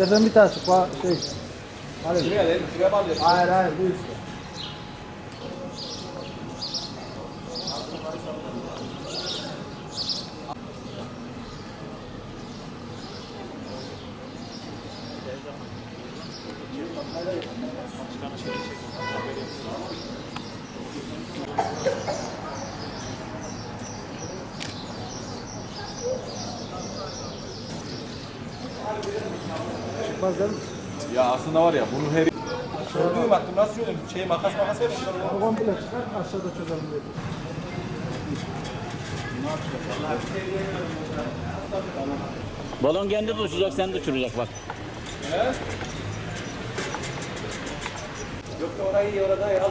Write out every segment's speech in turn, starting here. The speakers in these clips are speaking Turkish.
İstersen bir tane çık. Bak şey. Hadi. Şuraya değil, şuraya bağlı. Hayır hayır bu üstte. Çıkmaz değil mi? Ya aslında var ya bunu her... Gördüğüm attım nasıl çözüm? Şey makas makas ver. Bu komple çıkar aşağıda çözelim diye. Balon kendi de uçacak, sen de uçuracak bak. Yok da orayı iyi orada ya.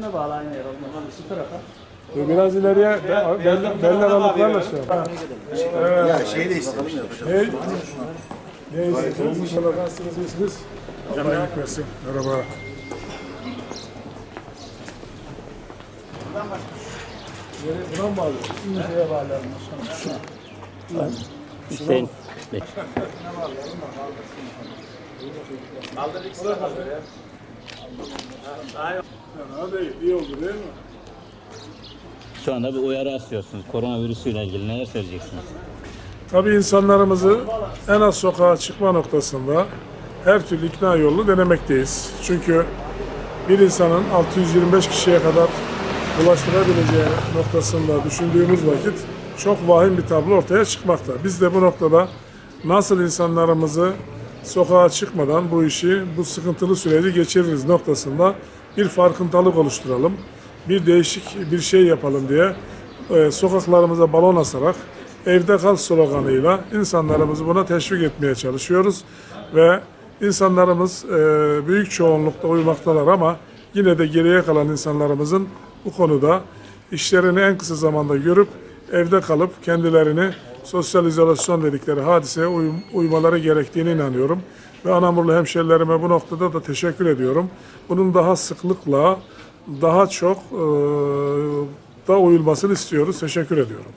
Ne bağlı aynı yer olmaz. Şu tarafa. Biraz ileriye be- beller, beller alıklarla şey yap. Ya şeyi de istedim. Ne? Ne istiyorsunuz? İnşallah nasılsınız, iyisiniz? Allah iyilik versin. Merhaba. Yeri buna mı bağlıyorsun? Şeye bağlayalım. Hüseyin. Şu anda bir uyarı asıyorsunuz. Koronavirüsüyle ilgili neler söyleyeceksiniz? Tabii insanlarımızı en az sokağa çıkma noktasında her türlü ikna yolunu denemekteyiz. Çünkü bir insanın 625 kişiye kadar ulaştırabileceği noktasında düşündüğümüz vakit çok vahim bir tablo ortaya çıkmakta. Biz de bu noktada nasıl insanlarımızı sokağa çıkmadan bu işi, bu sıkıntılı süreci geçiririz noktasında bir farkındalık oluşturalım. Bir değişik bir şey yapalım diye e, sokaklarımıza balon asarak evde kal sloganıyla insanlarımızı buna teşvik etmeye çalışıyoruz ve insanlarımız e, büyük çoğunlukta uymaktalar ama yine de geriye kalan insanlarımızın bu konuda işlerini en kısa zamanda görüp evde kalıp kendilerini sosyal izolasyon dedikleri hadiseye uy- uymaları gerektiğine inanıyorum. Ve Anamurlu hemşerilerime bu noktada da teşekkür ediyorum. Bunun daha sıklıkla, daha çok e, da uyulmasını istiyoruz. Teşekkür ediyorum.